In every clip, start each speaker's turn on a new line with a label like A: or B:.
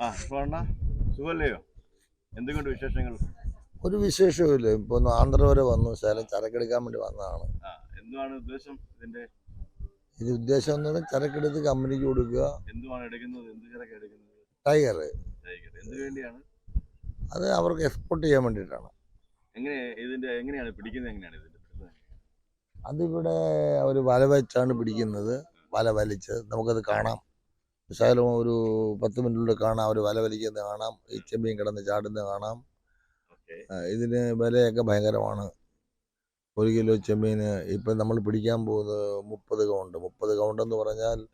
A: ആ സുവർണ സുഖല്ലയോ എന്തുകൊണ്ട് വിശേഷങ്ങൾ?
B: ഒരു വിശേഷവുമില്ല. ഇപ്പൊ ഒന്ന് ആന്ധ്ര വരെ വന്നു. ശകലം ചരക്കെടുക്കാൻ വേണ്ടി വന്നതാണ്.
A: ആ എന്തുവാണ് ഉദ്ദേശം ഇതിന്റെ?
B: ഇത് ഉദ്ദേശം എന്ന് പറഞ്ഞാൽ ചരക്കെടുത്ത് കമ്പനിക്ക് കൊടുക്കുക.
A: എന്തുവാണ് എടുക്കുന്നത്? എന്ത് ചരക്ക് എടുക്കുന്നത്?
B: ടൈഗർ
A: ടൈഗർ എന്ത് വേണ്ടിയാണ്?
B: അത് അവർക്ക് എക്സ്പോർട്ട് ചെയ്യാൻ വേണ്ടിയിട്ടാണ്.
A: എങ്ങനെ ഇതിന്റെ എങ്ങനെയാണ് പിടിക്കുന്നത്? എങ്ങനെയാണ് ഇതിന്റെ?
B: അതിവിടെ അവർ വല വെച്ചാണ് പിടിക്കുന്നത്. വല വലിച്ച്. നമുക്കത് കാണാം. ശകലം ഒരു പത്ത് മിനിറ്റിലൂടെ കാണാം. അവർ വല വലിക്കുന്നത് കാണാം. ഈ ചെമ്മീൻ കിടന്ന് ചാടുന്നത് കാണാം. ഇതിന് വിലയൊക്കെ ഭയങ്കരമാണ്. ഒരു കിലോ ചെമ്മീന് ഇപ്പം നമ്മൾ പിടിക്കാൻ പോകുന്നത് മുപ്പത് കൗണ്ട്. മുപ്പത് കൗണ്ട് എന്ന് പറഞ്ഞാൽ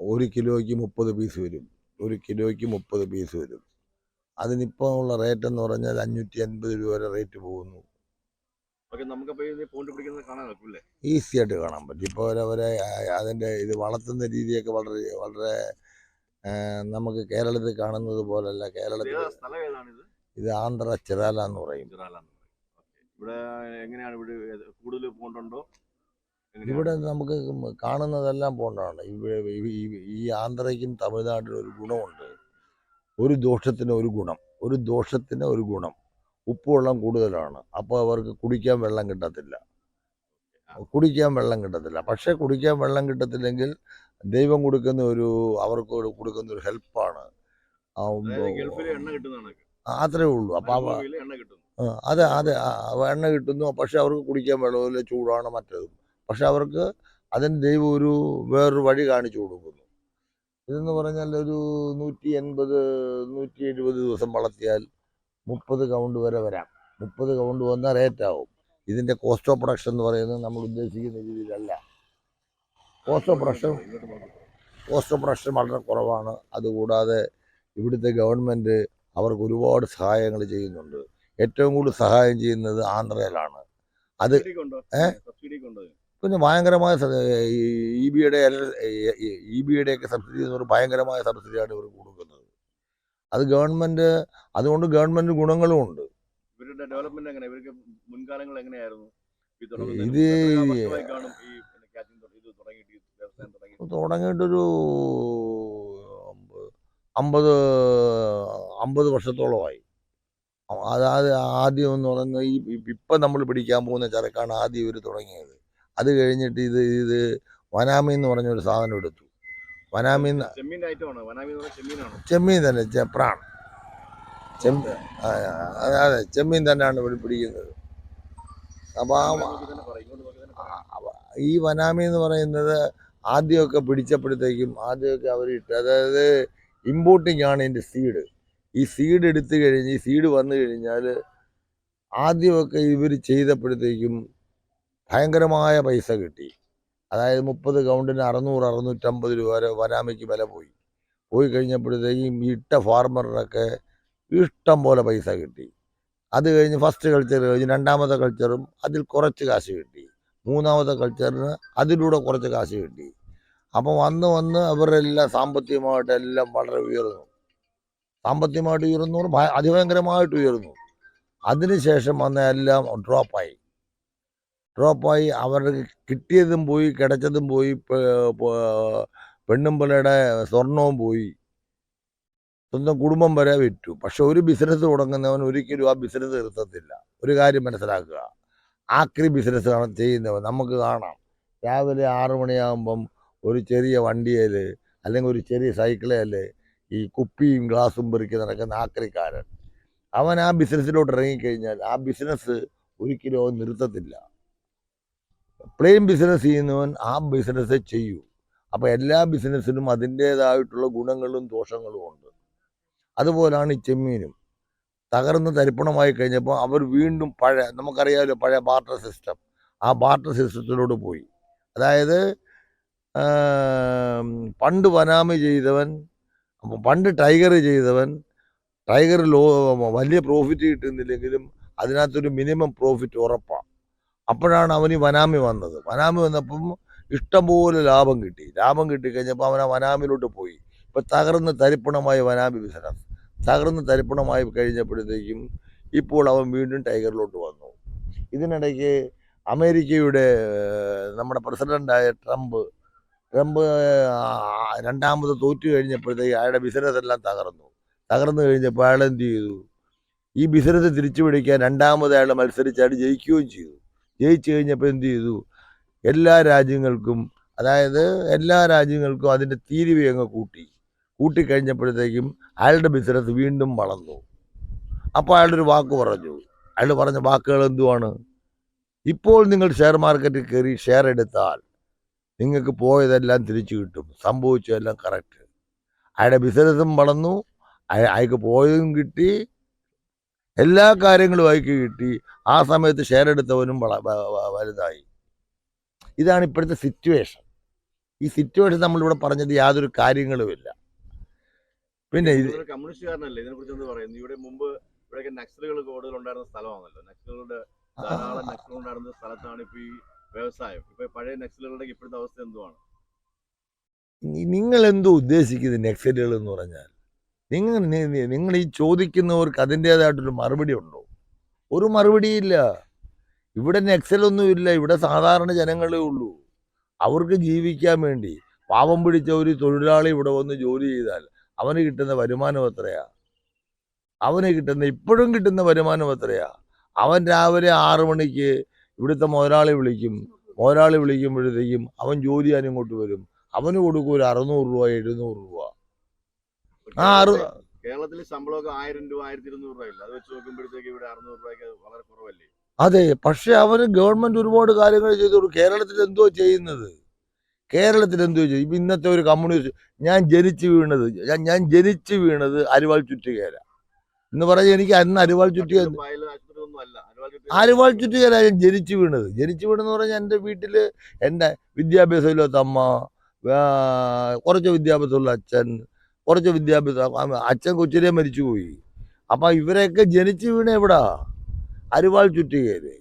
B: ഒരു കിലോയ്ക്ക് മുപ്പത് പീസ് വരും. ഒരു കിലോയ്ക്ക് മുപ്പത് പീസ് വരും. അതിനിപ്പോൾ ഉള്ള റേറ്റ് എന്ന് പറഞ്ഞാൽ അഞ്ഞൂറ്റി അൻപത് രൂപ വരെ റേറ്റ് പോകുന്നു.
A: ഇത് പോണ്ട് പിടിക്കുന്നത് കാണാൻ നോക്കൂല്ലേ
B: ഈസി ആയിട്ട് കാണാൻ പറ്റും. ഇപ്പോൾ അവരെ അതിന്റെ ഇത് വളർത്തുന്ന രീതിയൊക്കെ വളരെ വളരെ നമുക്ക് കേരളത്തിൽ കാണുന്നത് പോലല്ല. കേരളത്തിൽ
A: സ്ഥലം ഇത്?
B: ആന്ധ്ര ചിറാല എന്ന് പറയും.
A: ഇവിടെ എങ്ങനെയാണ് ഇവിടെ കൂടുതൽ പോണ്ടുണ്ടോ?
B: ഇവിടെ നമുക്ക് കാണുന്നതെല്ലാം പോണ്ടാണ്. ഇവിടെ ഈ ആന്ധ്രയ്ക്കും തമിഴ്നാട്ടിനും ഒരു ഗുണമുണ്ട്. ഒരു ദോഷത്തിന് ഒരു ഗുണം. ഒരു ദോഷത്തിന് ഒരു ഗുണം. ഉപ്പുവെള്ളം കൂടുതലാണ്. അപ്പോൾ അവർക്ക് കുടിക്കാൻ വെള്ളം കിട്ടത്തില്ല. കുടിക്കാൻ വെള്ളം കിട്ടത്തില്ല. പക്ഷേ കുടിക്കാൻ വെള്ളം കിട്ടത്തില്ലെങ്കിൽ ദൈവം കൊടുക്കുന്ന ഒരു അവർക്ക് കൊടുക്കുന്ന ഒരു ഹെൽപ്പാണ്. അത്രേ ഉള്ളൂ. ആ, അതെ അതെ എണ്ണ കിട്ടുന്നു. പക്ഷെ അവർക്ക് കുടിക്കാൻ വെള്ളമില്ല ചൂടാണ് മറ്റേതും. പക്ഷെ അവർക്ക് അതിന് ദൈവം ഒരു വേറൊരു വഴി കാണിച്ചു കൊടുക്കുന്നു. ഇതെന്ന് പറഞ്ഞാൽ ഒരു നൂറ്റി എൺപത് നൂറ്റി എഴുപത് ദിവസം വളർത്തിയാൽ മുപ്പത് കൗണ്ട് വരെ വരാം. മുപ്പത് കൗണ്ട് വന്നാൽ റേറ്റ് ആവും. ഇതിന്റെ കോസ്റ്റ് ഓഫ് പ്രൊഡക്ഷൻ എന്ന് പറയുന്നത് നമ്മൾ ഉദ്ദേശിക്കുന്ന രീതിയിലല്ല. Cost of production cost of production വളരെ കുറവാണ്. അതുകൂടാതെ ഇവിടുത്തെ ഗവൺമെന്റ് അവർക്ക് ഒരുപാട് സഹായങ്ങൾ ചെയ്യുന്നുണ്ട്. ഏറ്റവും കൂടുതൽ സഹായം ചെയ്യുന്നത് ആന്ധ്രയിലാണ്. അത് ഏ? പിന്നെ ഭയങ്കരമായ ഇ ബിയുടെ ഇ ബിയുടെയൊക്കെ സബ്സിഡി എന്ന് ഭയങ്കരമായ സബ്സിഡിയാണ് ഇവർ കൊടുക്കുന്നത്. അത് ഗവൺമെന്റ് അതുകൊണ്ട് ഗവൺമെന്റ് ഗുണങ്ങളും ഉണ്ട്.
A: ഇവരുടെ ഡെവലപ്മെന്റ് എങ്ങനെ? ഇവർക്ക് മുൻകാലങ്ങൾ എങ്ങനെയായിരുന്നു?
B: ഇത് തുടങ്ങിയിട്ടൊരു അമ്പത് അമ്പത് വർഷത്തോളമായി. അതായത് ആദ്യം എന്ന് പറയുന്നത് ഈ ഇപ്പം നമ്മൾ പിടിക്കാൻ പോകുന്ന ചരക്കാണ് ആദ്യം ഇവർ തുടങ്ങിയത്. അത് കഴിഞ്ഞിട്ട് ഇത് ഇത് വനാമി എന്ന് പറഞ്ഞൊരു സാധനം എടുത്തു. വനാമി എന്ന്
A: ചെമ്മീന്റെ ഐറ്റമാണ് വനാമി എന്ന് പറഞ്ഞാൽ
B: ചെമ്മീൻ തന്നെ ചെപ്രാണ് ചെമ്മീൻ അതെ ചെമ്മീൻ തന്നെയാണ് ഇവിടെ പിടിക്കുന്നത്. അപ്പോൾ ഈ വനാമി എന്ന് പറയുന്നത് ആദ്യമൊക്കെ പിടിച്ചപ്പോഴത്തേക്കും ആദ്യമൊക്കെ അവർ ഇട്ട് അതായത് ഇമ്പോർട്ടിംഗ് ആണ് ഇതിന്റെ സീഡ് ഈ സീഡ് എടുത്തു കഴിഞ്ഞ് ഈ സീഡ് വന്നു കഴിഞ്ഞാൽ ആദ്യമൊക്കെ ഇവർ ചെയ്തപ്പോഴത്തേക്കും ഭയങ്കരമായ പൈസ കിട്ടി. അതായത് മുപ്പത് കൗണ്ടിന് അറുന്നൂറ് അറുന്നൂറ്റമ്പത് രൂപ വരെ വരാമയ്ക്ക് വില പോയി. പോയി കഴിഞ്ഞപ്പോഴത്തേക്കും ഇട്ട ഫാർമറിനൊക്കെ ഇഷ്ടം പോലെ പൈസ കിട്ടി. അത് കഴിഞ്ഞ് ഫസ്റ്റ് കൾച്ചർ കഴിഞ്ഞ് രണ്ടാമത്തെ കൾച്ചറും അതിൽ കുറച്ച് കാശ് കിട്ടി. മൂന്നാമത്തെ കൾച്ചറിന് അതിലൂടെ കുറച്ച് കാശ് കിട്ടി. അപ്പോൾ വന്ന് വന്ന് അവരെല്ലാം സാമ്പത്തികമായിട്ടെല്ലാം വളരെ ഉയർന്നു. സാമ്പത്തികമായിട്ട് ഉയർന്നു അതിഭയങ്കരമായിട്ട് ഉയർന്നു. അതിനുശേഷം വന്ന എല്ലാം ഡ്രോപ്പായി ഡ്രോപ്പായി അവർക്ക് കിട്ടിയതും പോയി കിടച്ചതും പോയി പെണ്ണും പിള്ളയുടെ സ്വർണവും പോയി. സ്വന്തം കുടുംബം വരെ വിറ്റു. പക്ഷെ ഒരു ബിസിനസ് തുടങ്ങുന്നവൻ ഒരിക്കലും ആ ബിസിനസ് നിർത്തത്തില്ല. ഒരു കാര്യം മനസ്സിലാക്കുക. ആക്രി ബിസിനസ് ചെയ്യുന്നവൻ. നമുക്ക് കാണാം. രാവിലെ ആറ് മണിയാകുമ്പം ഒരു ചെറിയ വണ്ടിയിൽ അല്ലെങ്കിൽ ഒരു ചെറിയ സൈക്കിളിൽ ഈ കുപ്പിയും ഗ്ലാസും പെറുക്കി നടക്കുന്ന ആക്രിക്കാരൻ. അവൻ ആ ബിസിനസ്സിലോട്ട് ഇറങ്ങിക്കഴിഞ്ഞാൽ ആ ബിസിനസ് ഒരിക്കലും നിർത്തത്തില്ല. പ്ലെയിൻ ബിസിനസ് ചെയ്യുന്നവൻ ആ ബിസിനസ് ചെയ്യൂ. അപ്പോൾ എല്ലാ ബിസിനസ്സിനും അതിന്റേതായിട്ടുള്ള ഗുണങ്ങളും ദോഷങ്ങളും ഉണ്ട്. അതുപോലാണ് ഈ ചെമ്മീനും. തകർന്ന് തരിപ്പണമായി കഴിഞ്ഞപ്പോൾ അവർ വീണ്ടും പഴയ നമുക്കറിയാമല്ലോ പഴയ ബാർട്ടർ സിസ്റ്റം ആ ബാർട്ടർ സിസ്റ്റത്തിലോട്ട് പോയി. അതായത് പണ്ട് വനാമി ചെയ്തവൻ പണ്ട് ടൈഗർ ചെയ്തവൻ ടൈഗർ ലോ വലിയ പ്രോഫിറ്റ് കിട്ടുന്നില്ലെങ്കിലും അതിനകത്തൊരു മിനിമം പ്രോഫിറ്റ് ഉറപ്പാണ് അപ്പോഴാണ് അവന് ഈ വനാമി വന്നത്. വനാമി വന്നപ്പം ഇഷ്ടംപോലെ ലാഭം കിട്ടി. ലാഭം കിട്ടിക്കഴിഞ്ഞപ്പോൾ അവൻ ആ വനാമിലോട്ട് പോയി. ഇപ്പം തകർന്ന് തരിപ്പണമായി വനാമി ബിസിനസ്. തകർന്ന് തരിപ്പണമായി കഴിഞ്ഞപ്പോഴത്തേക്കും ഇപ്പോൾ അവൻ വീണ്ടും ടൈഗറിലോട്ട് വന്നു. ഇതിനിടയ്ക്ക് അമേരിക്കയുടെ നമ്മുടെ പ്രസിഡന്റായ ട്രംപ് ട്രംപ് രണ്ടാമത് തോറ്റു കഴിഞ്ഞപ്പോഴത്തേക്ക് അയാളുടെ ബിസിനസ് എല്ലാം തകർന്നു. തകർന്നു കഴിഞ്ഞപ്പോൾ അയാൾ എന്ത് ചെയ്തു? ഈ ബിസിനസ് തിരിച്ചു പിടിക്കാൻ രണ്ടാമത് അയാൾ മത്സരിച്ച് അയാൾ ജയിക്കുകയും ചെയ്തു. ജയിച്ചു കഴിഞ്ഞപ്പോൾ എന്ത് ചെയ്തു? എല്ലാ രാജ്യങ്ങൾക്കും അതായത് എല്ലാ രാജ്യങ്ങൾക്കും അതിന്റെ തീരുവ അങ്ങ് കൂട്ടി. കൂട്ടിക്കഴിഞ്ഞപ്പോഴത്തേക്കും അയാളുടെ ബിസിനസ് വീണ്ടും വളർന്നു. അപ്പോൾ അയാളൊരു വാക്ക് പറഞ്ഞു. അയാൾ പറഞ്ഞ വാക്കുകൾ എന്തുവാണ്? ഇപ്പോൾ നിങ്ങൾ ഷെയർ മാർക്കറ്റിൽ കയറി ഷെയർ എടുത്താൽ നിങ്ങൾക്ക് പോയതെല്ലാം തിരിച്ചു കിട്ടും. സംഭവിച്ചതെല്ലാം കറക്റ്റ് അയാളുടെ ബിസിനസ്സും വളർന്നു. അയ- അയാൾക്ക് പോയതും കിട്ടി. എല്ലാ കാര്യങ്ങളും അയാൾക്ക് കിട്ടി. ആ സമയത്ത് ഷെയർ എടുത്തവനും വലുതായി. ഇതാണ് ഇപ്പോഴത്തെ സിറ്റുവേഷൻ ഈ സിറ്റുവേഷൻ നമ്മളിവിടെ പറഞ്ഞത് യാതൊരു കാര്യങ്ങളുമില്ല പിന്നെ ഇത്
A: ഇതൊരു കമ്മ്യൂണിസ്റ്റുകാരനല്ലേ? ഇതിനെ കുറിച്ച് എന്ത് പറയുന്നു? ഇവിടെ മുമ്പ് ഇവിടെയൊക്കെ നക്സലുകൾ കൂടുതൽ ഉണ്ടായിരുന്ന സ്ഥലമാണല്ലോ. നക്സലുകളുടെ ധാരാളം നക്സലുകൾ ഉണ്ടായിരുന്ന സ്ഥലത്താണ് ഇപ്പൊ ഈ വ്യവസായം. ഇപ്പൊ പഴയ നക്സലുകളുടെ ഇപ്പോഴത്തെ അവസ്ഥ എന്തുവാണ്?
B: നിങ്ങൾ എന്തോ ഉദ്ദേശിക്കുന്നത് നെക്സലുകൾ എന്ന് പറഞ്ഞാൽ? നിങ്ങൾ നിങ്ങൾ ഈ ചോദിക്കുന്നവർക്ക് അതിന്റെതായിട്ടൊരു മറുപടി ഉണ്ടോ? ഒരു മറുപടിയില്ല ഇവിടെ നെക്സലൊന്നുമില്ല ഇവിടെ സാധാരണ ജനങ്ങളേ ഉള്ളൂ. അവർക്ക് ജീവിക്കാൻ വേണ്ടി. പാവം പിടിച്ച ഒരു തൊഴിലാളി ഇവിടെ വന്ന് ജോലി ചെയ്താൽ അവന് കിട്ടുന്ന വരുമാനം എത്രയാ? അവന് കിട്ടുന്ന ഇപ്പോഴും കിട്ടുന്ന വരുമാനം എത്രയാ? അവൻ രാവിലെ ആറ് മണിക്ക് ഇവിടുത്തെ മുതലാളി വിളിക്കും. മുതലാളി വിളിക്കുമ്പോഴത്തേക്കും അവൻ ജോലി ചെയ്യാൻ ഇങ്ങോട്ട് വരും. അവന് കൊടുക്കും ഒരു അറുന്നൂറ് രൂപ എഴുന്നൂറ് രൂപ.
A: കേരളത്തിൽ ശമ്പളമൊക്കെ ആയിരം രൂപ ആയിരത്തി ഇരുന്നൂറ് രൂപ ഇല്ല. അത് വെച്ച് നോക്കുമ്പോഴത്തേക്ക് ഇവിടെ അറുന്നൂറ് രൂപയ്ക്ക് വളരെ കുറവല്ലേ?
B: അതെ പക്ഷെ അവന് ഗവൺമെന്റ് ഒരുപാട് കാര്യങ്ങൾ ചെയ്തു കേരളത്തിൽ എന്തോ ചെയ്യുന്നത്? കേരളത്തിൽ എന്തോ ചെയ്യും ഇപ്പൊ ഇന്നത്തെ ഒരു കമ്മ്യൂണിസ്റ്റ് ഞാൻ ജനിച്ചു വീണത് ഞാൻ ജനിച്ചു വീണത് അരിവാൾ ചുറ്റുകേല. എന്ന് പറഞ്ഞാൽ എനിക്ക് അന്ന് അരിവാൾ ചുറ്റുക
A: അരിവാൾ ചുറ്റി-
B: അരിവാൾ ചുറ്റുകേല ഞാൻ ജനിച്ചു വീണത്. ജനിച്ചു വീണെന്ന് പറഞ്ഞാൽ എന്റെ വീട്ടിൽ എന്റെ വിദ്യാഭ്യാസമില്ലാത്ത അമ്മ ആ, കുറച്ച് വിദ്യാഭ്യാസമുള്ള അച്ഛൻ കുറച്ച് വിദ്യാഭ്യാസം. അച്ഛൻ കൊച്ചിലേ മരിച്ചുപോയി. അപ്പം ഇവരെയൊക്കെ ജനിച്ചു വീണ എവിടാ? അരുവാൾ ചുറ്റുകേൽ